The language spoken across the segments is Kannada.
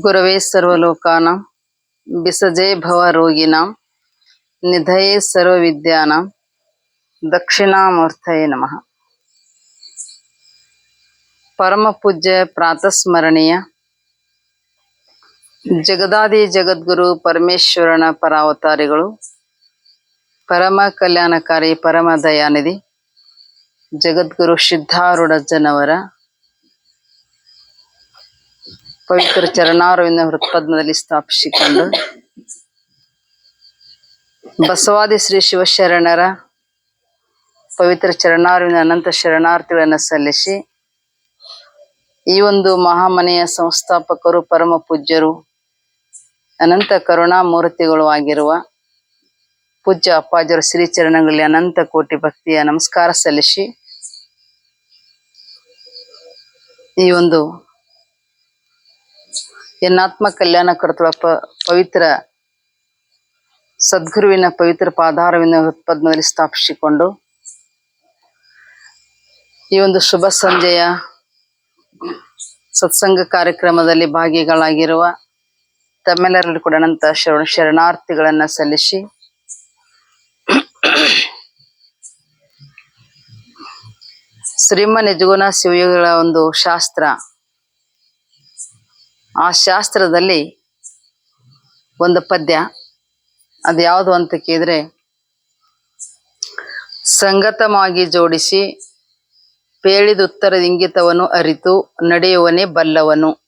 ಗುರವೇ ಸರ್ವಲೋಕಾನಾಂ, ಬಿಸಜೇ ಭವ ರೋಗಿನಾಂ ನಿಧಯೇ ಸರ್ವವಿದ್ಯಾನಾಂ, ದಕ್ಷಿಣಾಮೂರ್ತಯೇ ನಮಃ. ಪರಮ ಪೂಜ್ಯ ಪ್ರಾತಸ್ಮರಣೀಯ, ಜಗದಾದಿ ಜಗದ್ಗುರು ಪರಮೇಶ್ವರನ ಪರಾವತಾರಿಗಳು, ಪರಮ ಕಲ್ಯಾಣಕಾರಿ ಪರಮ ದಯಾನಿಧಿ, ಜಗದ್ಗುರು ಸಿದ್ಧಾರೂಢಜ್ಜನವರ ಪವಿತ್ರ ಚರಣಾರವಿಂದ ಹೃತ್ಪದ್ಮದಲ್ಲಿ ಸ್ಥಾಪಿಸಿಕೊಂಡು ಬಸವಾದಿ ಶ್ರೀ ಶಿವಶರಣರ ಪವಿತ್ರ ಚರಣಾರವಿಂದ ಅನಂತ ಶರಣಾರ್ಥಿಗಳನ್ನು ಸಲ್ಲಿಸಿ ಈ ಒಂದು ಮಹಾಮನೆಯ ಸಂಸ್ಥಾಪಕರು, ಪರಮ ಪೂಜ್ಯರು, ಅನಂತ ಕರುಣಾಮೂರ್ತಿಗಳು ಆಗಿರುವ ಪೂಜ್ಯ ಅಪ್ಪಾಜರ ಶ್ರೀ ಚರಣಗಳಲ್ಲಿ ಅನಂತ ಕೋಟಿ ಭಕ್ತಿಯ ನಮಸ್ಕಾರ ಸಲ್ಲಿಸಿ ಈ ಒಂದು ಎನ್ನಾತ್ಮ ಕಲ್ಯಾಣ ಕರ್ತೃ ಪ ಪವಿತ್ರ ಸದ್ಗುರುವಿನ ಪವಿತ್ರ ಪಾದಾರವಿನ ಹೃತ್ಪದ್ಮದಲ್ಲಿ ಸ್ಥಾಪಿಸಿಕೊಂಡು ಈ ಒಂದು ಶುಭ ಸಂಜೆಯ ಸತ್ಸಂಗ ಕಾರ್ಯಕ್ರಮದಲ್ಲಿ ಭಾಗಿಗಳಾಗಿರುವ ತಮ್ಮೆಲ್ಲರಲ್ಲಿ ಕೂಡ ಅನಂತ ಶರಣ ಶರಣಾರ್ಥಿಗಳನ್ನ ಸಲ್ಲಿಸಿ ಶ್ರೀಮನ್ ನಿಜಗುಣ ಶಿವಯೋಗಿಗಳ ಒಂದು ಶಾಸ್ತ್ರ ಆ ಶಾಸ್ತ್ರದಲ್ಲಿ ಒಂದು ಪದ್ಯ, ಅದು ಯಾವುದು ಅಂತ ಕೇಳಿದ್ರೆ, ಸಂಗತವಾಗಿ ಜೋಡಿಸಿ ಪೇಳಿದ ಉತ್ತರ ಇಂಗಿತವನ್ನು ಅರಿತು ನಡೆಯುವನೇ ಬಲ್ಲವನು.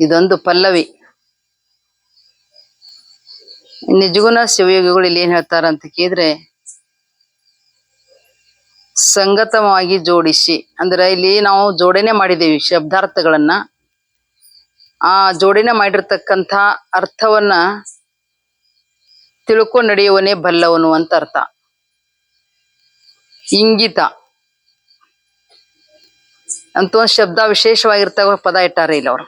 ಇದೊಂದು ಪಲ್ಲವಿ. ನಿಜಗುಣ ಶಿವಯೋಗಿಗಳು ಇಲ್ಲಿ ಏನ್ ಹೇಳ್ತಾರ ಅಂತ ಕೇಳಿದ್ರೆ, ಸಂಗತವಾಗಿ ಜೋಡಿಸಿ, ಅಂದ್ರೆ ಇಲ್ಲಿ ನಾವು ಜೋಡಣೆ ಮಾಡಿದ್ದೀವಿ ಶಬ್ದಾರ್ಥಗಳನ್ನ. ಆ ಜೋಡಿನ ಮಾಡಿರ್ತಕ್ಕಂಥ ಅರ್ಥವನ್ನ ತಿಳ್ಕೊ ನಡೆಯುವನೇ ಬಲ್ಲವನು ಅಂತ ಅರ್ಥ. ಇಂಗಿತ. ಅಂತ ಒಂದು ಶಬ್ದ ವಿಶೇಷವಾಗಿರ್ತಕ್ಕ ಪದ ಇಟ್ಟಾರೆ ಇಲ್ಲಿ ಅವರು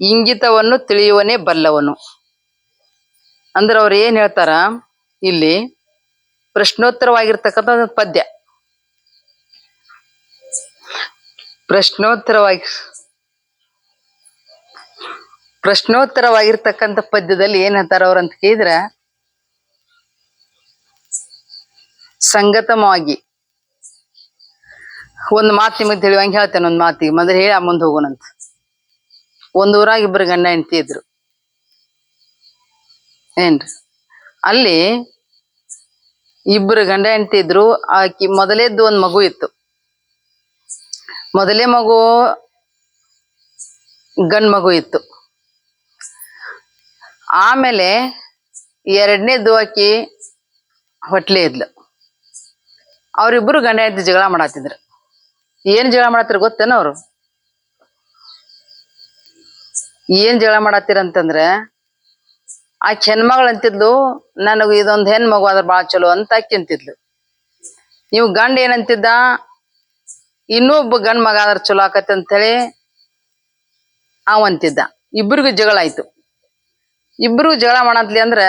ಇಂಗಿತವನ್ನು ತಿಳಿಯುವನೇ ಬಲ್ಲವನು. ಅಂದ್ರೆ ಅವ್ರು ಏನ್ ಹೇಳ್ತಾರ? ಇಲ್ಲಿ ಪ್ರಶ್ನೋತ್ತರವಾಗಿರ್ತಕ್ಕಂಥ ಪದ್ಯ. ಪ್ರಶ್ನೋತ್ತರವಾಗಿ ಪ್ರಶ್ನೋತ್ತರವಾಗಿರ್ತಕ್ಕಂಥ ಪದ್ಯದಲ್ಲಿ ಏನ್ ಹೇಳ್ತಾರ ಅಂತ ಕೇಳಿದ್ರ ಸಂಗತವಾಗಿ ಒಂದ್ ಮಾತು ನಿಮಗೆ ತಿಳಿಯುವಂಗೆ ಹೇಳ್ತೇನೆ ಒಂದ್ ಮಾತಿಗೆ. ಮೊದಲು ಹೇಳಿ ಆ ಮುಂದೆ ಹೋಗೋಣಂತ ಒಂದ್ ಊರಾಗ ಇಬ್ಬರು ಗಂಡ ಹೆಂಡತಿ ಇದ್ರು. ಏನ್ರಿ? ಅಲ್ಲಿ ಇಬ್ಬರು ಗಂಡ ಹೆಂಡತಿ ಇದ್ರು. ಆಕಿ ಮೊದಲೇದ್ದು ಒಂದ್ ಮಗು ಇತ್ತು. ಮೊದಲೇ ಮಗು ಗಂಡ್ ಮಗು ಇತ್ತು. ಆಮೇಲೆ ಎರಡನೇದು ಆಕಿ ಹೊಟ್ಲೆ ಇದ್ಲು. ಅವರಿಬ್ಬರು ಗಂಡ ಹೆಂಡತಿ ಜಗಳ ಮಾಡತ್ತಿದ್ರು ಏನ್ ಜಗಳ ಮಾಡತ್ತಿರ ಗೊತ್ತೇನ ಅವರು? ಏನ್ ಜಗಳ ಮಾಡತ್ತೀರ ಅಂತಂದ್ರೆ, ಆ ಹೆಣ್ಮಗಳು ಅಂತಿದ್ಲು, ನನಗ ಇದೊಂದು ಹೆಣ್ ಮಗು ಆದ್ರ ಬಾಳ ಚಲೋ ಅಂತ ಅಕ್ಕಿ ಅಂತಿದ್ಲು. ನೀವು ಗಂಡ ಏನಂತಿದ್ದ ಇನ್ನೊಬ್ಬ ಗಂಡ್ ಮಗ ಆದ್ರೆ ಚಲೋ ಆಕತ್ತೆ ಅಂತ ಹೇಳಿ ಅವ ಅಂತಿದ್ದ. ಇಬ್ರಿಗೂ ಜಗಳ ಆಯ್ತು. ಇಬ್ರು ಜಗಳ ಮಾಡತ್ಲಿ ಅಂದ್ರೆ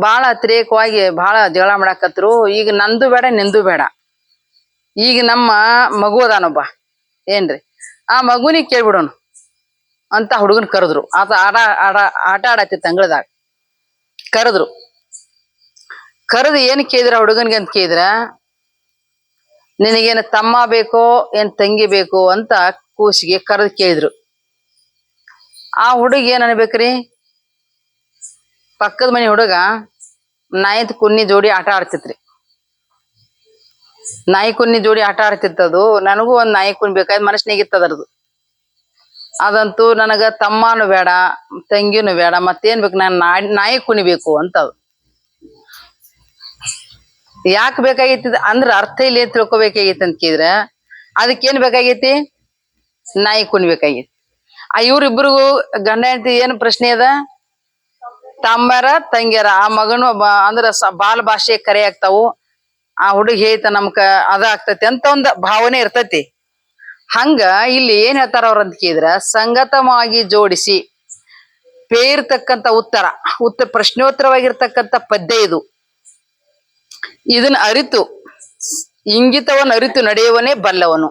ಬಾಳ ಅತಿರೇಕವಾಗಿ ಬಹಳ ಜಗಳ ಮಾಡಾಕತ್ರು. ಈಗ ನಂದು ಬೇಡ, ನಿಂದು ಬೇಡ. ಈಗ ನಮ್ಮ ಮಗು ಅದಾನೊಬ್ಬ. ಏನ್ರಿ? ಆ ಮಗುನಿ ಕೇಳ್ಬಿಡೋನು. ಅಂತ ಹುಡುಗನ್ ಕರೆದ್ರು. ಆತ ಆಟ ಆಡ ಆಟ ಆಡತ್ತಿತ್ತು ಅಂಗಳದಾಗ ಕರೆದ್ರು. ಕರೆದು ಏನ್ ಕೇಳಿದ್ರ ಹುಡುಗನ್ಗೆ ಅಂತ ಕೇಳಿದ್ರ, ನಿನಗೇನು ತಮ್ಮ ಬೇಕೋ, ಏನ್ ತಂಗಿ ಬೇಕೋ ಅಂತ ಕೂಸಿಗೆ ಕರೆದು ಕೇಳಿದ್ರು. ಆ ಹುಡುಗ ಏನ್ ಅನ್ಬೇಕ್ರಿ? ಪಕ್ಕದ ಮನೆ ಹುಡುಗ ನಾಯಿತ್ ಕುನ್ನಿ ಜೋಡಿ ಆಟ ಆಡ್ತಿತ್ರಿ. ನಾಯಿ ಕುನ್ನಿ ಜೋಡಿ ಆಟ ಆಡ್ತಿತ್ತದು, ನನಗೂ ಒಂದ್ ನಾಯಿ ಕುನ್ ಬೇಕಾದ್ ಅದರದು ಅದಂತೂ ನನಗ ತಮ್ಮನು ಬೇಡ, ತಂಗಿನೂ ಬೇಡ, ಮತ್ತೇನ್ ಬೇಕು, ನಾನು ನಾಯಿ ಕುನಿಬೇಕು ಅಂತ ಅದು ಯಾಕೆ ಬೇಕಾಗೈತಿ ಅಂದ್ರೆ ಅರ್ಥ ಇಲ್ಲಿ ತಿಳ್ಕೊಬೇಕಾಗಿತ್ತು ತಿಳ್ಕೊಬೇಕಾಗೈತಿ ಅಂತ ಕೇಳಿದ್ರೆ, ಅದಕ್ಕೇನ್ ಬೇಕಾಗೈತಿ ನಾಯಿ ಕುನಿಬೇಕಾಗೈತಿ ಆ ಇವ್ರಿಬ್ರಿಗೂ ಗಂಡ ಹೆಂಡತಿ ಏನ್ ಪ್ರಶ್ನೆ ಅದ? ತಮ್ಮರ ತಂಗಿಯರ. ಆ ಮಗನು ಅಂದ್ರ ಬಾಲ ಭಾಷೆ ಕರೆ ಆಗ್ತಾವು. ಆ ಹುಡುಗಿ ಹೇಳ್ತ ನಮ್ಕ ಅದ ಆಗ್ತತಿ ಅಂತ ಒಂದ್ ಭಾವನೆ ಇರ್ತತಿ. ಹಂಗ ಇಲ್ಲಿ ಏನ್ ಹೇಳ್ತಾರ ಅವ್ರ ಅಂತ ಕೇಳಿದ್ರ, ಸಂಗತವಾಗಿ ಜೋಡಿಸಿ ಪೇರ್ತಕ್ಕಂತ ಉತ್ತರ ಉತ್ತರ ಪ್ರಶ್ನೋತ್ತರವಾಗಿರ್ತಕ್ಕಂತ ಪದ್ಯ ಇದು. ಇದನ್ನ ಅರಿತು, ಇಂಗಿತವನ್ನ ಅರಿತು ನಡೆಯುವನೇ ಬಲ್ಲವನು.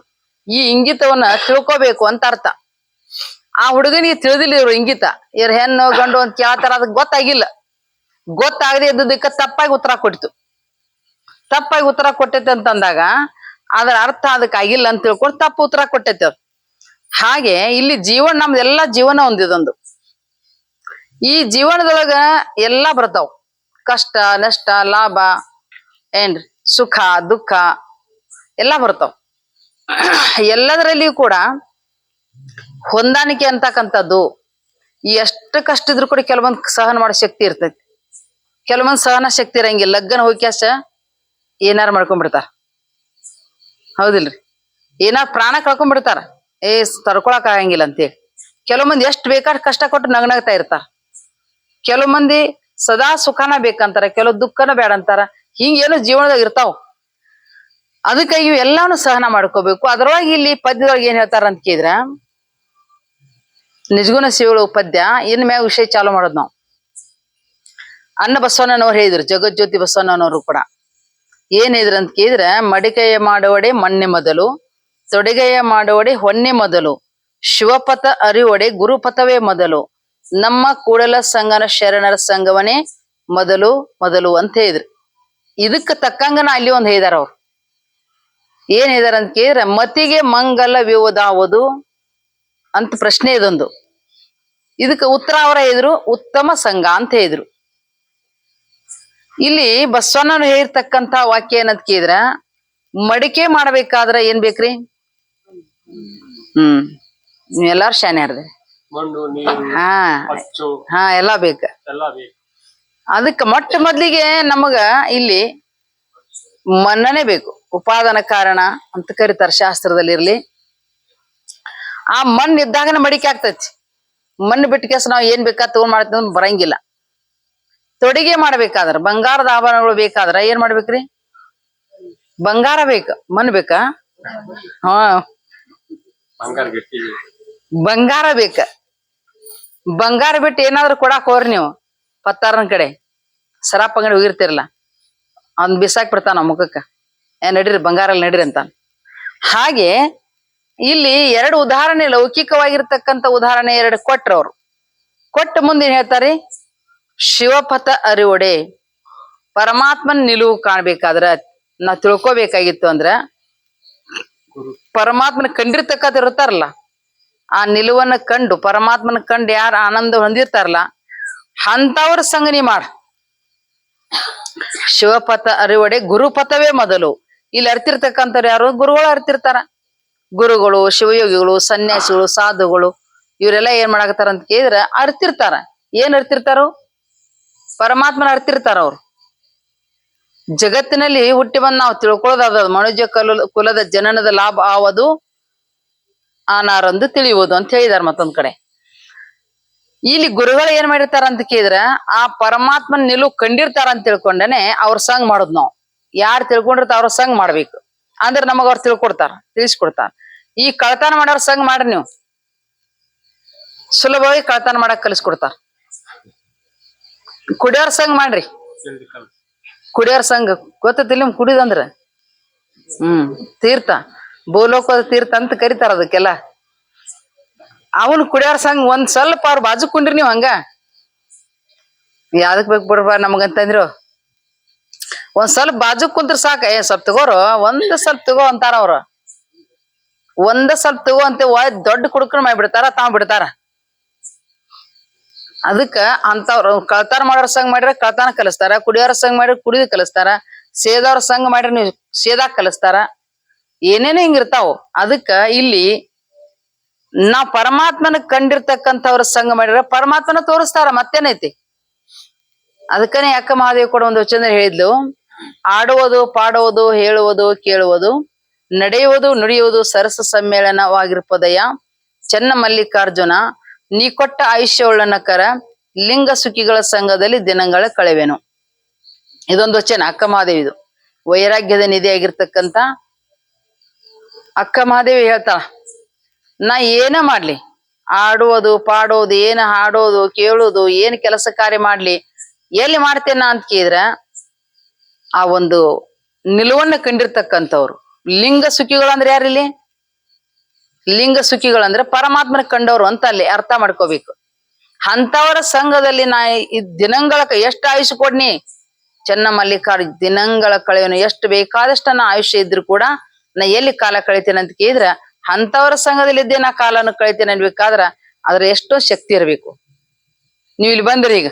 ಈ ಇಂಗಿತವನ್ನ ತಿಳ್ಕೋಬೇಕು ಅಂತ ಅರ್ಥ. ಆ ಹುಡುಗನಿಗೆ ತಿಳಿದಿಲ್ಲ ಇವ್ರು ಇಂಗಿತ. ಇವ್ರ ಹೆಣ್ಣು, ಗಂಡು ಅಂತ ಕೇಳ್ತಾರ, ಅದಕ್ಕೆ ಗೊತ್ತಾಗಿಲ್ಲ. ಗೊತ್ತಾಗದೆ ಇದ್ದದಕ್ಕೆ ತಪ್ಪಾಗಿ ಉತ್ತರ ಕೊಟ್ಟಿತು ತಪ್ಪಾಗಿ ಉತ್ತರ ಕೊಟ್ಟೈತೆ ಅಂತಂದಾಗ ಅದರ ಅರ್ಥ ಅದಕ್ಕೆ ಆಗಿಲ್ಲ ಅಂತ ತಿಳ್ಕೊಂಡು ತಪ್ಪು ಉತ್ತರ ಕೊಟ್ಟೈತೆ ಅವ್ರು. ಹಾಗೆ ಇಲ್ಲಿ ಜೀವನ ನಮ್ದೆಲ್ಲ ಜೀವನ ಒಂದಿದೊಂದು. ಈ ಜೀವನದೊಳಗ ಎಲ್ಲಾ ಬರ್ತಾವ. ಕಷ್ಟ, ನಷ್ಟ, ಲಾಭ, ಏನ್ರಿ? ಸುಖ, ದುಃಖ ಎಲ್ಲಾ ಬರ್ತಾವ. ಎಲ್ಲದರಲ್ಲಿಯೂ ಕೂಡ ಹೊಂದಾಣಿಕೆ ಅಂತಕ್ಕಂಥದ್ದು ಎಷ್ಟು ಕಷ್ಟ ಇದ್ರು ಕೂಡ ಕೆಲವೊಂದ್ ಸಹನ ಮಾಡೋ ಶಕ್ತಿ ಇರ್ತೈತಿ. ಕೆಲವೊಂದ್ ಸಹನ ಶಕ್ತಿ ಇರಂಗಿಲ್ಲ. ಲಗ್ನ ಹೋಗ್ಯಾಸ ಏನಾರ ಮಾಡ್ಕೊಂಡ್ಬಿಡ್ತಾರ. ಹೌದಿಲ್ರಿ? ಏನಾರು ಪ್ರಾಣ ಕಳ್ಕೊಂಡ್ಬಿಡ್ತಾರ. ಏ ತರ್ಕೊಳಕ್ ಆಗಂಗಿಲ್ಲ ಅಂತೇಳಿ. ಕೆಲವು ಮಂದಿ ಎಷ್ಟು ಬೇಕಾದ್ ಕಷ್ಟ ಕೊಟ್ಟು ನಗ್ನಾಗ್ತಾ ಇರ್ತಾರ. ಕೆಲವು ಮಂದಿ ಸದಾ ಸುಖನ ಬೇಕಂತಾರ ಕೆಲವು ದುಃಖನ ಬೇಡ ಅಂತಾರ. ಹಿಂಗೇನು ಜೀವನದಾಗ ಇರ್ತಾವ. ಅದಕ್ಕಾಗಿ ಎಲ್ಲಾನು ಸಹನ ಮಾಡ್ಕೋಬೇಕು. ಅದ್ರೊಳಗೆ ಇಲ್ಲಿ ಪದ್ಯದೊಳಗೆ ಏನ್ ಹೇಳ್ತಾರ ಅಂತ ಕೇಳಿದ್ರ ನಿಜಗುಣ ಶಿವಳ ಉಪದ್ಯ ಇನ್ ಮ್ಯಾಗ ವಿಷಯ ಚಾಲು ಮಾಡೋದು ನಾವು. ಅನ್ನ ಬಸವಣ್ಣನವ್ರು ಹೇಳಿದ್ರು, ಜಗಜ್ಯೋತಿ ಬಸವಣ್ಣನವರು ಕೂಡ. ಏನ್ ಹೇಳಿದ್ರು ಅಂತ ಕೇಳಿದ್ರೆ, ಮಡಿಕೆಯ ಮಾಡುವಡೆ ಮಣ್ಣೆ ಮೊದಲು, ತೊಡಿಗೆಯ ಮಾಡುವಡೆ ಹೊನ್ನೆ ಮೊದಲು, ಶಿವಪಥ ಅರಿವಡೆ ಗುರುಪಥವೇ ಮೊದಲು, ನಮ್ಮ ಕೂಡಲ ಸಂಘನ ಶರಣರ ಸಂಘವನೇ ಮೊದಲು ಮೊದಲು ಅಂತ ಹೇಳಿದ್ರು. ಇದಕ್ಕ ತಕ್ಕಂಗನ ಅಲ್ಲಿ ಒಂದ್ ಹೇಳಿದಾರ ಅವ್ರು. ಏನ್ ಅಂತ ಕೇಳಿದ್ರೆ, ಮತಿಗೆ ಮಂಗಲ ಮಂಗಲವಿವುದಾವುದು ಅಂತ ಪ್ರಶ್ನೆ ಇದೊಂದು. ಇದಕ್ಕೆ ಉತ್ತರ ಅವರ ಇದ್ರು ಉತ್ತಮ ಸಂಘ ಅಂತ ಹೇಳಿದ್ರು. ಇಲ್ಲಿ ಬಸವಣ್ಣನು ಹೇಳಿರ್ತಕ್ಕಂತ ವಾಕ್ಯ ಏನಂತ ಕೇಳಿದ್ರ ಮಡಿಕೆ ಮಾಡ್ಬೇಕಾದ್ರ ಏನ್ ಬೇಕ್ರಿ? ಹ್ಮ್. ಎಲ್ಲಾರು ಶಾನೆ ಅರ್ದೆ ಹಾ. ಹಾ ಎಲ್ಲಾ ಬೇಕ. ಎಲ್ಲ ಬೇಕು. ಅದಕ್ಕ ಮೊಟ್ಟ ಮೊದ್ಲಿಗೆ ನಮಗ ಇಲ್ಲಿ ಮನ್ನನೆ ಬೇಕು. ಉಪಾದನ ಕಾರಣ ಅಂತ ಕರಿತಾರೆ ಶಾಸ್ತ್ರದಲ್ಲಿ ಇರ್ಲಿ ಆ ಮಣ್ಣು ಇದ್ದಾಗನ ಮಡಿಕೆ ಆಗ್ತೈತಿ. ಮಣ್ಣು ಬಿಟ್ಟ ಕೆಸ ನಾವು ಏನ್ ಬೇಕಾ ತಗೊಂಡ್ ಮಾಡ್ತೀವಿ ಬರಂಗಿಲ್ಲ. ತೊಡಿಗೆ ಮಾಡ್ಬೇಕಾದ್ರೆ ಬಂಗಾರದ ಆಭರಣಗಳು ಬೇಕಾದ್ರ ಏನ್ ಮಾಡ್ಬೇಕ್ರಿ? ಬಂಗಾರ ಬೇಕ ಮಣ್ಣು ಬೇಕಾ? ಹಾ. ಬಂಗಾರ ಬೇಕ. ಬಂಗಾರ ಬಿಟ್ಟು ಏನಾದ್ರು ಕೊಡಾಕ್ ಹೋರಿ ನೀವು ಪತ್ತಾರನ ಕಡೆ. ಸರಾಪ್ ಅಂಗಡಿ ಹೋಗಿರ್ತಿರಲ್ಲ ಅವ್ನ್ ಬಿಸಾಕ್ ಬಿಡ್ತಾನ ಮುಖಕ್ಕ. ಏ ನಡೀರಿ ಬಂಗಾರಲ್ಲಿ ನಡೀರಿ ಅಂತ ಹಾಗೆ ಇಲ್ಲಿ ಎರಡು ಉದಾಹರಣೆ ಲೌಕಿಕವಾಗಿರ್ತಕ್ಕಂಥ ಉದಾಹರಣೆ ಎರಡು ಕೊಟ್ರ ಅವ್ರು ಕೊಟ್ಟ ಮುಂದೆ ಹೇಳ್ತಾರೆ? ಶಿವಪಥ ಅರಿವಡೆ. ಪರಮಾತ್ಮನ ನಿಲುವು ಕಾಣ್ಬೇಕಾದ್ರ ನಾ ತಿಳ್ಕೊಬೇಕಾಗಿತ್ತು ಅಂದ್ರ ಪರಮಾತ್ಮನ ಕಂಡಿರ್ತಕ್ಕಂಥ ಇರ್ತಾರಲ್ಲ, ಆ ನಿಲುವನ್ನ ಕಂಡು ಪರಮಾತ್ಮನ ಕಂಡು ಯಾರು ಆನಂದ ಹೊಂದಿರ್ತಾರಲ್ಲ ಅಂತವ್ರ ಸಂಗನಿ ಮಾಡ. ಶಿವಪಥ ಅರಿವಡೆ ಗುರುಪಥವೇ ಮೊದಲು. ಇಲ್ಲಿ ಅರ್ತಿರ್ತಕ್ಕಂಥವ್ರು ಯಾರು? ಗುರುಗಳು ಅರ್ತಿರ್ತಾರ. ಗುರುಗಳು, ಶಿವಯೋಗಿಗಳು, ಸನ್ಯಾಸಿಗಳು, ಸಾಧುಗಳು, ಇವರೆಲ್ಲ ಏನ್ ಮಾಡಾಕತ್ತಾರ ಅಂತ ಕೇಳಿದ್ರ ಅರ್ತಿರ್ತಾರ. ಏನ್ ಅರ್ತಿರ್ತಾರ? ಪರಮಾತ್ಮನ ಅರ್ತಿರ್ತಾರ ಅವ್ರು. ಜಗತ್ತಿನಲ್ಲಿ ಹುಟ್ಟಿ ಬಂದ್ ನಾವು ತಿಳ್ಕೊಳ್ಳೋದಾದ ಮನುಜ ಕಲ ಕುಲದ ಜನನದ ಲಾಭ ಆವದು ಆನಾರಂದು ತಿಳಿಯುವುದು ಅಂತ ಹೇಳಿದಾರ ಮತ್ತೊಂದ್ ಕಡೆ. ಇಲ್ಲಿ ಗುರುಗಳು ಏನ್ ಮಾಡಿರ್ತಾರ ಅಂತ ಕೇಳಿದ್ರ ಆ ಪರಮಾತ್ಮನ ನಿಲುವು ಕಂಡಿರ್ತಾರ ಅಂತ ತಿಳ್ಕೊಂಡನೆ ಅವ್ರ ಸಂಘ ಮಾಡೋದ್ ನಾವು. ಯಾರು ತಿಳ್ಕೊಂಡಿರ್ತಾರ ಅವ್ರ ಸಂಘ ಮಾಡ್ಬೇಕು. ಅಂದ್ರೆ ನಮಗ ಅವ್ರು ತಿಳ್ಕೊಡ್ತಾರ, ತಿಳಿಸ್ಕೊಡ್ತಾರ. ಈ ಕಳ್ತನ ಮಾಡೋರ್ ಸಂಗ್ ಮಾಡ್ರಿ ನೀವು. ಸುಲಭವಾಗಿ ಕಳ್ತನ ಮಾಡಕ್ ಕಲಿಸ್ಕೊಡ್ತಾರ ಕುಡಿಯೋರ್ ಸಂಗ್ ಮಾಡ್ರಿ. ಕುಡಿಯೋರ್ ಸಂಘ. ಗೊತ್ತಿಲ್ಲ ನಿಮ್ ಕುಡಿದಂದ್ರ ಹ್ಮ್, ತೀರ್ಥ. ಭೂಲೋಕದ ತೀರ್ಥ ಅಂತ ಕರಿತಾರ ಅದಕ್ಕೆಲ್ಲ. ಅವನ್ ಕುಡಿಯೋರ್ ಸಂಗ್ ಒಂದ್ ಸ್ವಲ್ಪ ಅವ್ರ ಬಾಜು ಕುಂಡ್ರಿ ನೀವ್ ಹಂಗ. ಯಾವ್ದಕ್ ಬೇಕು ಬಿಡ್ಬ ನಮಗಂತಂದ್ರು ಒಂದ್ ಸ್ವಲ್ಪ ಬಾಜು ಕುಂತ್ರ ಸಾಕ. ಏ, ಸ್ವಲ್ಪ ತಗೋರು. ಒಂದ್ ಸ್ವಲ್ಪ ತಗೋ ಅಂತಾರ ಅವ್ರು. ಒಂದ ಸ್ವಲ್ಪ ತಗೋಂತ ದೊಡ್ಡ ಕುಡುಕನ ಮಾಡಿಬಿಡ್ತಾರ, ತಾವ್ ಬಿಡ್ತಾರ. ಅದಕ್ಕ ಅಂತವ್ರು ಕಳ್ತಾರ ಮಾಡೋರ್ ಸಂಘ ಮಾಡಿದ್ರೆ ಕಳ್ತಾನ ಕಲಿಸ್ತಾರ, ಕುಡಿಯೋರ ಸಂಘ ಮಾಡಿದ್ರೆ ಕುಡಿದು ಕಲಿಸ್ತಾರ ಸೇದವ್ರ ಸಂಘ ಮಾಡಿದ್ರೆ ನೀವು ಸೇದಾಕ್ ಕಲಿಸ್ತಾರ. ಏನೇನೋ ಹಿಂಗಿರ್ತಾವ ಅದಕ್ಕ ಇಲ್ಲಿ ನಾವ್ ಪರಮಾತ್ಮನ ಕಂಡಿರ್ತಕ್ಕಂಥವ್ರ ಸಂಘ ಮಾಡಿದ್ರೆ ಪರಮಾತ್ಮನ ತೋರಿಸ್ತಾರ, ಮತ್ತೇನೈತಿ? ಅದಕ್ಕನೇ ಯಾಕ ಮಹಾದೇವ್ ಕೂಡ ಒಂದು ವಚನ ಹೇಳಿದ್ಲು, ಆಡುವುದು, ಪಾಡುವುದು, ಹೇಳುವುದು, ಕೇಳುವುದು. ನಡೆಯುವುದು ನುಡಿಯುವುದು ಸರಸ ಸಮ್ಮೇಳನವಾಗಿರ್ಪದಯ ಚೆನ್ನ ಮಲ್ಲಿಕಾರ್ಜುನ ನೀ ಕೊಟ್ಟ ಆಯುಷ್ಯವುಳ್ಳನ ಕರ, ಲಿಂಗ ಸುಖಿಗಳ ಸಂಘದಲ್ಲಿ ದಿನಗಳ ಕಳೆವೆನು. ಇದೊಂದು ವಚನ, ಅಕ್ಕ ಮಹಾದೇವಿದು ವೈರಾಗ್ಯದ ನಿಧಿ ಆಗಿರ್ತಕ್ಕಂತ ಅಕ್ಕ ಮಹಾದೇವಿ ಹೇಳ್ತಾಳ, ನಾ ಏನ ಮಾಡ್ಲಿ? ಆಡುವುದು ಪಾಡೋದು ಏನ ಹಾಡೋದು ಕೇಳೋದು ಏನ್ ಕೆಲಸ ಕಾರ್ಯ ಮಾಡ್ಲಿ? ಎಲ್ಲಿ ಮಾಡ್ತೇನ? ಅಂತ ಕೇಳಿದ್ರ, ಆ ಒಂದು ನಿಲುವನ್ನ ಕಂಡಿರ್ತಕ್ಕಂಥವ್ರು. ಲಿಂಗ ಸುಖಿಗಳು ಅಂದ್ರೆ ಯಾರಿಲ್ಲಿ ಲಿಂಗ ಸುಖಿಗಳು ಅಂದ್ರೆ ಪರಮಾತ್ಮನ ಕಂಡವರು ಅಂತ ಅಲ್ಲಿ ಅರ್ಥ ಮಾಡ್ಕೋಬೇಕು. ಅಂತವರ ಸಂಘದಲ್ಲಿ ನಾ ದಿನಗಳ ಎಷ್ಟು ಆಯುಷ್ ಕೊಡ್ನಿ? ಚೆನ್ನ ಮಲ್ಲಿಕಾರ್ ದಿನಗಳ ಕಳೆಯೋನು ಎಷ್ಟು ಬೇಕಾದಷ್ಟು ನಾ ಆಯುಷ್ಯ ಇದ್ರು ಕೂಡ ನಾ ಎಲ್ಲಿ ಕಾಲ ಕಳಿತೇನೆ ಅಂತ ಕೇಳಿದ್ರೆ ಅಂತವರ ಸಂಘದಲ್ಲಿ ಇದ್ದೇ ನಾ ಕಾಲನ ಕಳಿತೇನೆ ಅನ್ಬೇಕಾದ್ರ ಅದ್ರ ಎಷ್ಟೋ ಶಕ್ತಿ ಇರಬೇಕು. ನೀವು ಇಲ್ಲಿ ಬಂದ್ರಿ ಈಗ.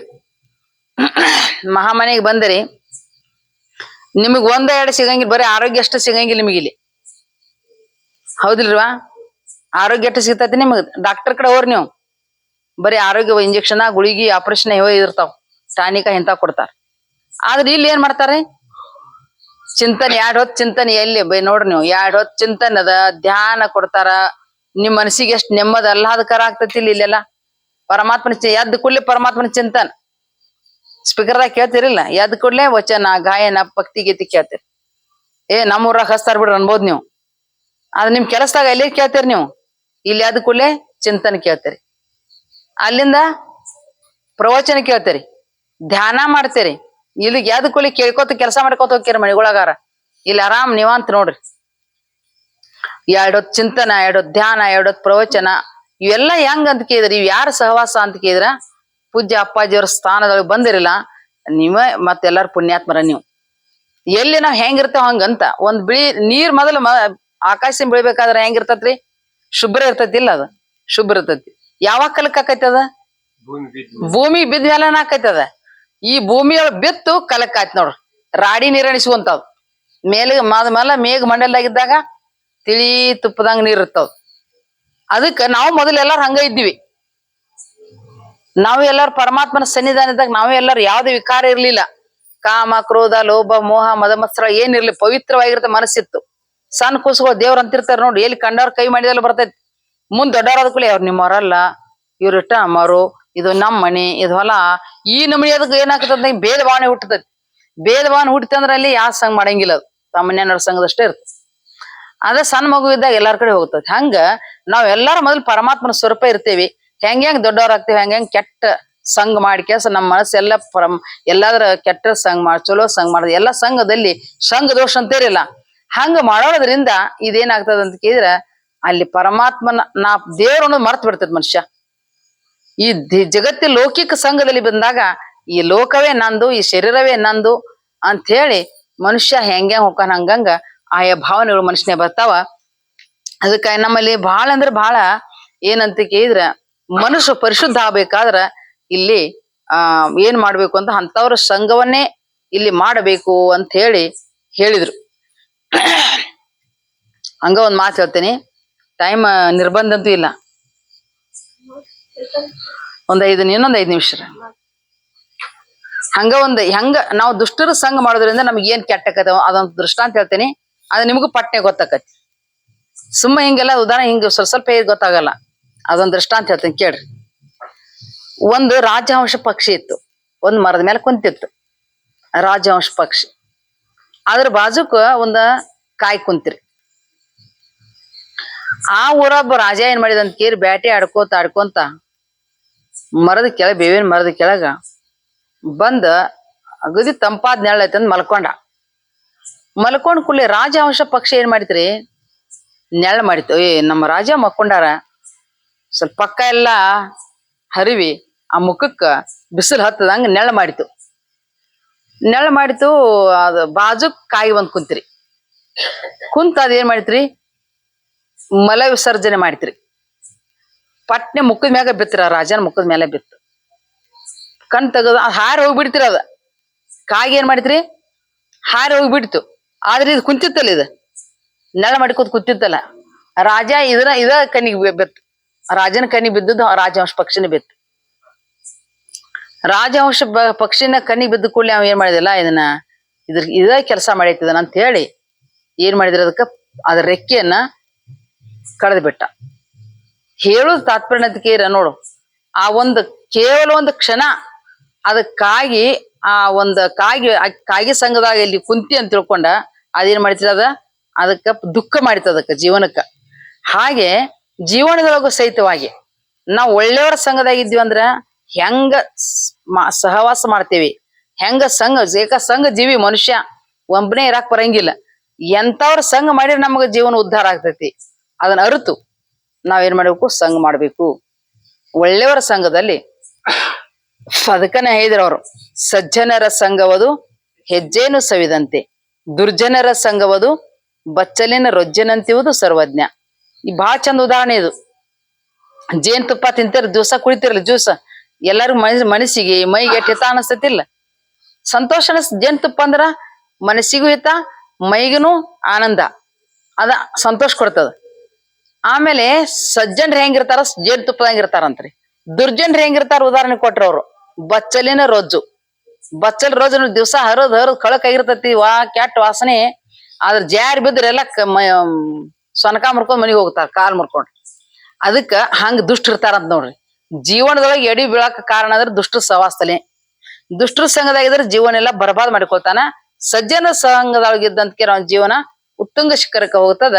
ಮಹಾಮನೆಗೆ ಬಂದ್ರಿ. ನಿಮಗ್ ಒಂದ ಎರಡು ಸಿಗಂಗಿಲ್ಲ, ಬರೀ ಆರೋಗ್ಯ ಅಷ್ಟ ಸಿಗಂಗಿಲ್ಲ ನಿಮಗೆ ಇಲ್ಲಿ. ಹೌದಿಲ್ವಾ? ಆರೋಗ್ಯ ಎಷ್ಟು ಸಿಗ್ತೈತಿ ನಿಮಗ್? ಡಾಕ್ಟರ್ ಕಡೆ ಹೋರ್ ನೀವು. ಬರೀ ಆರೋಗ್ಯ ಇಂಜೆಕ್ಷನ್ ಗುಳಿಗಿ ಆಪರೇಷನ್ ಇವ ಇರ್ತಾವ. ಟಾನಿಕ ಇಂತ ಕೊಡ್ತಾರ. ಆದ್ರೆ ಇಲ್ಲಿ ಏನ್ ಮಾಡ್ತಾರೆ? ಚಿಂತನೆ ಎರಡ್ ಹೊತ್ತು ಚಿಂತನೆ ಎಲ್ಲಿ? ಬೈ ನೋಡ್ರಿ ನೀವು ಎರಡ್ ಹೊತ್ತು ಚಿಂತನೆ ಅದ, ಧ್ಯಾನ ಕೊಡ್ತಾರ. ನಿಮ್ ಮನಸ್ಸಿಗೆ ಎಷ್ಟ್ ನೆಮ್ಮದಿ ಅಲ್ಲಾದಕರ ಆಗ್ತೈತಿ ಇಲ್ಲಿ ಇಲ್ಲೆಲ್ಲ. ಪರಮಾತ್ಮನ ಎದ್ದ ಕೂಡ್ಲೆ ಪರಮಾತ್ಮನ ಚಿಂತನ. ಸ್ಪೀಕರ್ದಾಗ ಕೇಳ್ತಿರಿಲ್ಲ. ಎದ್ದ ಕೂಡ್ಲೆ ವಚನ, ಗಾಯನ, ಭಕ್ತಿ, ಗೀತಿ ಕೇಳ್ತೀರಿ. ಏ ನಮ್ಮೂರಾಗ ಹಸ್ತಾರ ಬಿಡ್ರಿ ಅನ್ಬೋದು ನೀವು. ಆದ್ರೆ ನಿಮ್ ಕೆಲಸದಾಗ ಎಲ್ಲಿ ಕೇಳ್ತೀರಿ ನೀವು? ಇಲ್ಲಿ ಎದ್ದ ಕೂಡ್ಲೆ ಚಿಂತನೆ ಕೇಳ್ತೀರಿ. ಅಲ್ಲಿಂದ ಪ್ರವಚನ ಕೇಳ್ತೀರಿ. ಧ್ಯಾನ ಮಾಡ್ತೀರಿ. ಇಲ್ಲಿ ಎದ್ದ ಕೂಡ ಕೇಳ್ಕೊತ ಕೆಲಸ ಮಾಡ್ಕೊತ ಹೋಗ್ತೀರಿ ಮನೆಗೊಳಗಾರ. ಇಲ್ಲಿ ಆರಾಮ್ ನೀವಂತ ನೋಡ್ರಿ. ಎರಡೊತ್ ಚಿಂತನ, ಎರಡೊತ್ ಧ್ಯಾನ, ಎರಡೊತ್ ಪ್ರವಚನ, ಇವೆಲ್ಲ ಹೆಂಗ್ ಅಂತ ಕೇಳಿದ್ರಿ, ಇವ್ ಯಾರ ಸಹವಾಸ ಅಂತ ಕೇಳಿದ್ರ? ಪೂಜ್ಯ ಅಪ್ಪಾಜಿಯವ್ರ ಸ್ಥಾನದೊಳಗೆ ಬಂದಿರಲ್ಲ ನೀವೇ ಮತ್ತೆಲ್ಲಾರು ಪುಣ್ಯಾತ್ಮರ ನೀವು. ಎಲ್ಲಿ ನಾವ್ ಹೆಂಗಿರ್ತೇವ ಹಂಗಂತ ಒಂದ್ ಬಿಳಿ ನೀರ್ ಮೊದಲು ಆಕಾಶ ಬೀಳ್ಬೇಕಾದ್ರೆ ಹೆಂಗಿರ್ತತ್ರಿ? ಶುಭ್ರ ಇರ್ತೈತಿ ಇಲ್ಲ ಅದು ಶುಭ್ರ ಇರ್ತೈತಿ. ಯಾವಾಗ ಕಲಕ್ ಆಕೈತಿ ಅದ? ಭೂಮಿ ಬಿದ್ದು ಮೇಲೆ. ಆಕೈತಿ ಅದ? ಈ ಭೂಮಿಯೊಳಗ್ ಬಿತ್ತು ಕಲಕ್ ಆಯ್ತು ನೋಡ್ರಿ. ರಾಡಿ ನೀರಣಿಸುವಂತಾವ್ ಮೇಲೆ ಮದ ಮೇಲೆ ಮೇಘ ಮಂಡಲಾಗಿದ್ದಾಗ ತಿಳಿ ತುಪ್ಪದಂಗ ನೀರ್ ಇರ್ತಾವ. ಅದಕ್ಕ ನಾವು ಮೊದಲು ಎಲ್ಲಾರು ಹಂಗ ಇದ್ವಿ ನಾವು ಎಲ್ಲರೂ ಪರಮಾತ್ಮನ ಸನ್ನಿಧಾನದಾಗ ನಾವು ಎಲ್ಲರೂ ಯಾವ್ದು ವಿಕಾರ ಇರಲಿಲ್ಲ. ಕಾಮ, ಕ್ರೋಧ, ಲೋಭ, ಮೋಹ ಮದ ಮತ್ಸರ ಏನಿರ್ಲಿ ಮನಸಿತ್ತು ಮನಸ್ಸಿತ್ತು. ಸಣ್ಣ ಕೂಸುಗಳು ದೇವ್ರ ಅಂತಿರ್ತಾರೆ ನೋಡಿ, ಎಲ್ಲಿ ಕಂಡವ್ರ ಕೈ ಮಾಡಿದಲ್ಲ ಬರ್ತೈತಿ. ಮುಂದ್ ದೊಡ್ಡವರಾದ ಕೂಡಲೇ ಅವ್ರು ನಿಮ್ಮವರಲ್ಲ ಇವ್ರ ಇಟ್ಟ ಅಮ್ಮರು, ಇದು ನಮ್ಮ ಮನೆ, ಇದು ಹೊಲ. ಈ ನಮನಿ ಅದಕ್ಕೆ ಏನಾಗ್ತದ ಭೇದ ಭಾವನೆ ಹುಟ್ಟತೈತಿ ಭೇದ ಭಾವನೆ ಹುಟ್ಟಿತಂದ್ರೆ ಅಲ್ಲಿ ಯಾವ ಸಂಘ ಮಾಡಂಗಿಲ್ಲ ಅದು. ಸಾಮಾನ್ಯ ಸಂಘದಷ್ಟೇ ಇರ್ತದೆ ಅದ ಸಣ್ಣ ಮಗು ಇದ್ದಾಗ ಎಲ್ಲಾರ ಕಡೆ ಹೋಗ್ತದೆ ಹಂಗ ನಾವ್ ಎಲ್ಲಾರ ಮೊದಲು ಪರಮಾತ್ಮನ ಸ್ವರೂಪ ಇರ್ತೇವಿ. ಹೆಂಗ್ ಹೆಂಗ್ ದೊಡ್ಡವ್ರ ಆಗ್ತೇವಿ, ಹೆಂಗ್ ಕೆಟ್ಟ ಸಂಘ ಮಾಡಿ ಕೆಲಸ ನಮ್ಮ ಮನಸ್ಸೆಲ್ಲ ಪರಮ್ ಎಲ್ಲಾದ್ರ ಕೆಟ್ಟ ಸಂಘ ಮಾಡಿ, ಚಲೋ ಸಂಘ ಮಾಡೋದು, ಎಲ್ಲ ಸಂಘದಲ್ಲಿ ಸಂಘ ದೋಷ ಅಂತೇರಿಲ್ಲ ಹಂಗ ಮಾಡೋದ್ರಿಂದ ಇದೇನಾಗ್ತದ ಅಂತ ಕೇಳಿದ್ರ ಅಲ್ಲಿ ಪರಮಾತ್ಮನ, ನಾ ದೇವ್ರ ಅನ್ನೋದು ಮರ್ತ್ ಬಿಡ್ತದ ಮನುಷ್ಯ. ಈ ಜಗತ್ತಿ ಲೌಕಿಕ ಸಂಘದಲ್ಲಿ ಬಂದಾಗ ಈ ಲೋಕವೇ ನಂದು, ಈ ಶರೀರವೇ ನಂದು ಅಂತ ಹೇಳಿ ಮನುಷ್ಯ ಹೆಂಗೆ ಹೋಗನ್ ಹಂಗಂಗ ಆಯಾ ಭಾವನೆಗಳು ಮನುಷ್ಯನೇ ಬರ್ತಾವ. ಅದಕ್ಕ ನಮ್ಮಲ್ಲಿ ಬಹಳ ಅಂದ್ರೆ ಬಹಳ ಏನಂತ ಕೇಳಿದ್ರ ಮನುಷ್ಯ ಪರಿಶುದ್ಧ ಆಗ್ಬೇಕಾದ್ರ ಇಲ್ಲಿ, ಆ, ಏನ್ ಮಾಡ್ಬೇಕು ಅಂತ ಅಂತವ್ರ ಸಂಘವನ್ನೇ ಇಲ್ಲಿ ಮಾಡಬೇಕು ಅಂತ ಹೇಳಿ ಹೇಳಿದ್ರು. ಹಂಗ ಒಂದ್ ಮಾತು ಹೇಳ್ತೀನಿ. ಟೈಮ್ ನಿರ್ಬಂಧ ಅಂತೂ ಇಲ್ಲ. ಒಂದ್ ಐದು, ಇನ್ನೊಂದ್ ಐದ್ ನಿಮಿಷ. ಹಂಗ ಒಂದ್, ಹೆಂಗ ನಾವು ದುಷ್ಟರ ಸಂಘ ಮಾಡೋದ್ರಿಂದ ನಮ್ಗೆ ಏನ್ ಕೆಟ್ಟ ಅದಂತ ದೃಷ್ಟ ದೃಷ್ಟಾಂತ ಹೇಳ್ತೀನಿ. ಅದು ನಿಮಗೂ ಪಟ್ನೆ ಗೊತ್ತಾಕತಿ. ಸುಮ್ಮ ಹಿಂಗೆಲ್ಲ ಉದಾಹರಣೆ ಹಿಂಗ ಸ್ವಲ್ಪ ಸ್ವಲ್ಪ ಗೊತ್ತಾಗಲ್ಲ. ಅದೊಂದ್ ದೃಷ್ಟಾಂತ ಹೇಳ್ತೀನಿ, ಕೇಳ್ರಿ. ಒಂದು ರಾಜಹಂಶ ಪಕ್ಷಿ ಇತ್ತು. ಒಂದು ಮರದ ಮೇಲೆ ಕುಂತಿತ್ತು. ರಾಜಹಂಶ ಪಕ್ಷಿ. ಅದ್ರ ಬಾಜುಕ ಒಂದ ಕಾಯಿ ಕುಂತಿರಿ. ಆ ಊರೊಬ್ಬ ರಾಜ ಏನ್ ಮಾಡಿದಂತ ಕೇರಿ ಬ್ಯಾಟಿ ಆಡ್ಕೋತ ಆಡ್ಕೊಂತ ಮರದ ಕೆಳಗೆ, ಬೇವಿನ ಮರದ ಕೆಳಗ ಬಂದ ಅಗದಿ ತಂಪಾದ ನೆರಳೈತೆ ಐತಂದ್ ಮಲ್ಕೊಂಡ. ಮಲ್ಕೊಂಡ್ ಕೂಡಲೇ ರಾಜಹಂಶ ಪಕ್ಷಿ ಏನ್ ಮಾಡಿತ್ರಿ? ನೆರಳು ಮಾಡಿತ್ತು. ಏ, ನಮ್ಮ ರಾಜ ಮಕ್ಕೊಂಡಾರ. ಸ್ವಲ್ಪ ಪಕ್ಕ ಎಲ್ಲ ಹರಿವಿ, ಆ ಮುಖಕ್ಕೆ ಬಿಸಿಲು ಹತ್ತದಂಗ ನೆಳ ಮಾಡಿತು. ನೆಳ ಮಾಡಿತು, ಅದು ಬಾಜು ಕಾಯಿ ಬಂದು ಕುಂತ್ರಿ. ಕುಂತ ಅದು ಏನು ಮಾಡಿತ್ರಿ? ಮಲ ವಿಸರ್ಜನೆ ಮಾಡಿತ್ರಿ. ಪಟ್ನೆ ಮುಖದ ಮ್ಯಾಗ ಬಿತ್ತರ ರಾಜನ ಮುಖದ ಮೇಲೆ ಬಿತ್ತು. ಕಣ್ ತೆಗದ ಹಾರಿ ಹೋಗ್ಬಿಡ್ತಿರ ಅದ. ಕಾಯಿ ಏನ್ ಮಾಡಿತ್ರಿ? ಹಾರಿ ಹೋಗ್ಬಿಡ್ತು. ಆದ್ರೆ ಇದು ಕುಂತಿತ್ತಲ್ಲ ಇದು? ನೆಲ ಮಾಡ್ಕೋತ ಕುಂತಿತ್ತಲ್ಲ. ರಾಜ ಇದನ್ನ ಇದ ಕಣ್ಣಿಗೆ ಬಿತ್ತು. ರಾಜನ ಕನಿ ಬಿದ್ದದ್ದು ರಾಜವಂಶ ಪಕ್ಷಿನ ಬಿತ್ತು. ರಾಜವಂಶ ಪಕ್ಷಿನ ಕನಿ ಬಿದ್ದ ಕೂಡಲೇ ಅವ ಏನ್ ಮಾಡಿದಿಲ್ಲ ಇದನ್ನ ಇದ್ರ, ಇದ ಕೆಲಸ ಮಾಡೈತಿದನ ಅಂತ ಹೇಳಿ ಏನ್ ಮಾಡಿದ್ರ ಅದಕ್ಕ ಅದ್ರ ರೆಕ್ಕೆಯನ್ನ ಕಳೆದು ಬಿಟ್ಟ ಹೇಳುದು ತಾತ್ಪರ್ಯ ನೋಡು, ಆ ಒಂದು ಕೇವಲ ಒಂದು ಕ್ಷಣ ಅದಕ್ಕಾಗಿ ಆ ಒಂದು ಕಾಗಿ ಕಾಗಿ ಸಂಘದಾಗ ಇಲ್ಲಿ ಕುಂತಿ ಅಂತ ತಿಳ್ಕೊಂಡ ಅದೇನ್ ಮಾಡ್ತಿದ ಅದ ಅದಕ್ಕ ದುಃಖ ಅದಕ್ಕೆ ಜೀವನಕ್ಕ. ಹಾಗೆ ಜೀವನದೊಳಗೂ ಸಹಿತವಾಗಿ ನಾವು ಒಳ್ಳೆಯವರ ಸಂಘದಾಗ ಇದ್ವಿ ಅಂದ್ರ ಹೆಂಗ ಸಹವಾಸ ಮಾಡ್ತೇವಿ. ಹೆಂಗ ಸಂಘ, ಏಕ ಸಂಘ ಜೀವಿ ಮನುಷ್ಯ ಒಬ್ಬನೇ ಇರಾಕ್ ಬರಂಗಿಲ್ಲ. ಎಂತವ್ರ ಸಂಘ ಮಾಡಿದ್ರೆ ನಮಗ ಜೀವನ ಉದ್ಧಾರ ಆಗ್ತೈತಿ. ಅದನ್ನ ಅರಿತು ನಾವೇನ್ ಮಾಡ್ಬೇಕು? ಸಂಘ ಮಾಡ್ಬೇಕು. ಒಳ್ಳೆಯವರ ಸಂಘದಲ್ಲಿ ಅದಕ್ಕನೆ ಹೇಳಿದ್ರವ್ರು ಸಜ್ಜನರ ಸಂಘವದು ಹೆಜ್ಜೇನು ಸವಿದಂತೆ. ದುರ್ಜನರ ಸಂಘವದು ಬಚ್ಚಲಿನ ರೊಜ್ಜನಂತಿವುದು ಸರ್ವಜ್ಞ. ಈ ಬಹಳ ಚಂದ ಉದಾಹರಣೆ ಇದು. ಜೇನುತುಪ್ಪ ತಿಂತಿರ್, ದಿವಸ ಕುಡಿತಿರ್ಲಿ ಜ್ಯೂಸ್. ಎಲ್ಲಾರು ಮನಸ್, ಮನಸ್ಸಿಗೆ ಮೈಗೆ ಹಿತ ಅನಸ್ತತಿಲ್ಲ. ಸಂತೋಷ ಅನಸ್ ಜೇನುತುಪ್ಪ ಅಂದ್ರ ಮನಸ್ಸಿಗೂ ಹಿತ ಮೈಗೂ ಆನಂದ. ಅದ ಸಂತೋಷ ಕೊಡ್ತದ. ಆಮೇಲೆ ಸಜ್ಜನ್ರು ಹೆಂಗಿರ್ತಾರ ಜೇನುತುಪ್ಪದಂಗ ಇರ್ತಾರಂತ್ರಿ ದುರ್ಜನ್ರು ಹೆಂಗಿರ್ತಾರ ಉದಾಹರಣೆ ಕೊಟ್ರ ಅವ್ರು. ಬಚ್ಚಲಿನ ರೋಜು ಬಚ್ಚಲ್ ರೋಜು ದಿವಸ ಹರದ್ ಹರದ್ ಕಳಕ್ ಆಗಿರ್ತತಿ, ವಾ, ಕೆಟ್ಟ ವಾಸನೆ. ಆದ್ರ ಜಾರಿ ಬಿದ್ರೆ ಎಲ್ಲ ಕ- ಮ- ಸೊನಕ ಮುರ್ಕೊಂಡ್ ಮನಿಗ್ ಹೋಗ್ತಾರ, ಕಾಲ್ ಮುರ್ಕೊಂಡ್ರಿ ಅದಕ್ಕ ಹಂಗ ದುಷ್ಟ ಇರ್ತಾರಂತ ನೋಡ್ರಿ. ಜೀವನದೊಳಗೆ ಎಡಿ ಬೀಳಾಕ ಕಾರಣ ಅಂದ್ರೆ ದುಷ್ಟ ಸವಾಸ್ತಲೆ. ದುಷ್ಟರ ಸಂಘದಾಗಿದ್ರೆ ಜೀವನ ಎಲ್ಲಾ ಬರ್ಬಾದ್ ಮಾಡ್ಕೊಳ್ತಾನ. ಸಜ್ಜನ ಸಂಘದೊಳಗಿದ್ದಂತಕ್ಕೆ ನಾವು ಜೀವನ ಉತ್ತುಂಗ ಶಿಖರಕ್ಕೆ ಹೋಗ್ತದ.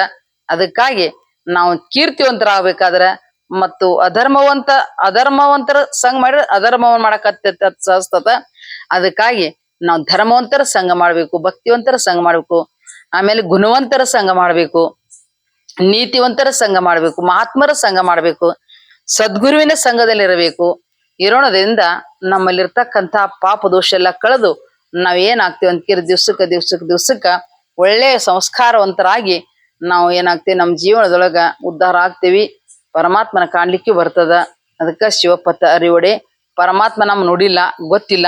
ಅದಕ್ಕಾಗಿ ನಾವು ಕೀರ್ತಿವಂತರಾಗಬೇಕಾದ್ರೆ ಮತ್ತು ಅಧರ್ಮವಂತ, ಅಧರ್ಮವಂತರ ಸಂಘ ಮಾಡಿದ್ರೆ ಅಧರ್ಮವನ್ ಮಾಡಕತ್ತ ಸಹಸ್ತದ. ಅದಕ್ಕಾಗಿ ನಾವು ಧರ್ಮವಂತರ ಸಂಘ ಮಾಡ್ಬೇಕು, ಭಕ್ತಿವಂತರ ಸಂಘ ಮಾಡ್ಬೇಕು. ಆಮೇಲೆ ಗುಣವಂತರ ಸಂಘ ಮಾಡ್ಬೇಕು. ನೀತಿವಂತರ ಸಂಘ ಮಾಡಬೇಕು, ಮಹಾತ್ಮರ ಸಂಘ ಮಾಡಬೇಕು, ಸದ್ಗುರುವಿನ ಸಂಘದಲ್ಲಿರಬೇಕು. ಇರೋಣದಿಂದ ನಮ್ಮಲ್ಲಿರ್ತಕ್ಕಂಥ ಪಾಪ ದೋಷ ಎಲ್ಲ ಕಳೆದು ನಾವ್ ಏನಾಗ್ತೀವಿ ಅಂತೀರಿ ದಿವ್ಸಕ್ಕ ದಿವ್ಸಕ್ಕೆ ದಿವ್ಸಕ್ಕ ಒಳ್ಳೆಯ ಸಂಸ್ಕಾರವಂತರಾಗಿ ನಾವು ಏನಾಗ್ತೀವಿ ನಮ್ಮ ಜೀವನದೊಳಗ ಉದ್ಧಾರ ಆಗ್ತೀವಿ. ಪರಮಾತ್ಮನ ಕಾಣ್ಲಿಕ್ಕೆ ಬರ್ತದ. ಅದಕ್ಕ ಶಿವಪಥ ಅರಿವಡೆ. ಪರಮಾತ್ಮ ನಮ್ಮ ನೋಡಿಲ್ಲ, ಗೊತ್ತಿಲ್ಲ.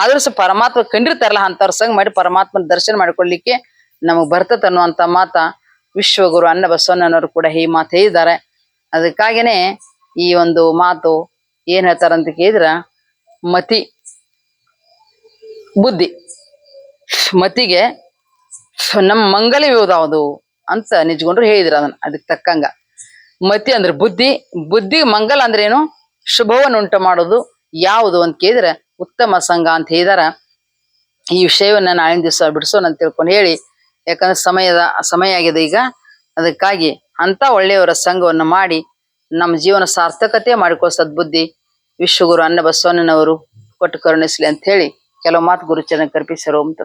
ಆದ್ರೂ ಸಹ ಪರಮಾತ್ಮ ಕಂಡಿರ್ತಾರಲ್ಲ ಅಂತವ್ರ ಸಂಗ ಮಾಡಿ ಪರಮಾತ್ಮನ ದರ್ಶನ ಮಾಡ್ಕೊಳ್ಲಿಕ್ಕೆ ನಮಗ್ ಬರ್ತದ ಅನ್ನುವಂತ ಮಾತ ವಿಶ್ವಗುರು ಅನ್ನ ಬಸವಣ್ಣನವರು ಕೂಡ ಈ ಮಾತು ಹೇಳಿದ್ದಾರೆ. ಅದಕ್ಕಾಗಿನೇ ಈ ಒಂದು ಮಾತು ಏನ್ ಹೇಳ್ತಾರಂತ ಕೇಳಿದ್ರ? ಮತಿ, ಬುದ್ಧಿ. ಮತಿಗೆ ನಮ್ಮ ಮಂಗಲ ಯಾವುದು ಅಂತ ನಿಜ್ಕೊಂಡ್ರು ಹೇಳಿದ್ರು ಅದನ್ನ, ಅದಕ್ಕೆ ತಕ್ಕಂಗ. ಮತಿ ಅಂದ್ರೆ ಬುದ್ಧಿ ಬುದ್ಧಿ ಮಂಗಲ ಅಂದ್ರೆ ಏನು? ಶುಭವನ್ನು ಉಂಟು ಮಾಡೋದು ಯಾವುದು ಅಂತ ಕೇಳಿದ್ರೆ ಉತ್ತಮ ಸಂಘ ಅಂತ ಹೇಳಿದಾರ. ಈ ವಿಷಯವನ್ನ ನಾಳಿನ ದಿವಸ ಬಿಡಿಸೋಣ ಅಂತ ತಿಳ್ಕೊಂಡು ಹೇಳಿ ಯಾಕಂದ್ರೆ ಸಮಯದ, ಸಮಯ ಆಗಿದೆ ಈಗ. ಅದಕ್ಕಾಗಿ ಅಂತ ಒಳ್ಳೆಯವರ ಸಂಘವನ್ನು ಮಾಡಿ ನಮ್ಮ ಜೀವನ ಸಾರ್ಥಕತೆ ಮಾಡಿಕೊಳ್ಳೋ ಸದ್ಬುದ್ಧಿ ವಿಶ್ವಗುರು ಅನ್ನ ಬಸವಣ್ಣನವರು ಕೊಟ್ಟು ಕರುಣಿಸ್ಲಿ ಅಂತ ಹೇಳಿ. ಕೆಲವು ಮಾತು ಗುರುಚರಣ ಕಲ್ಪಿಸರು ಅಂತ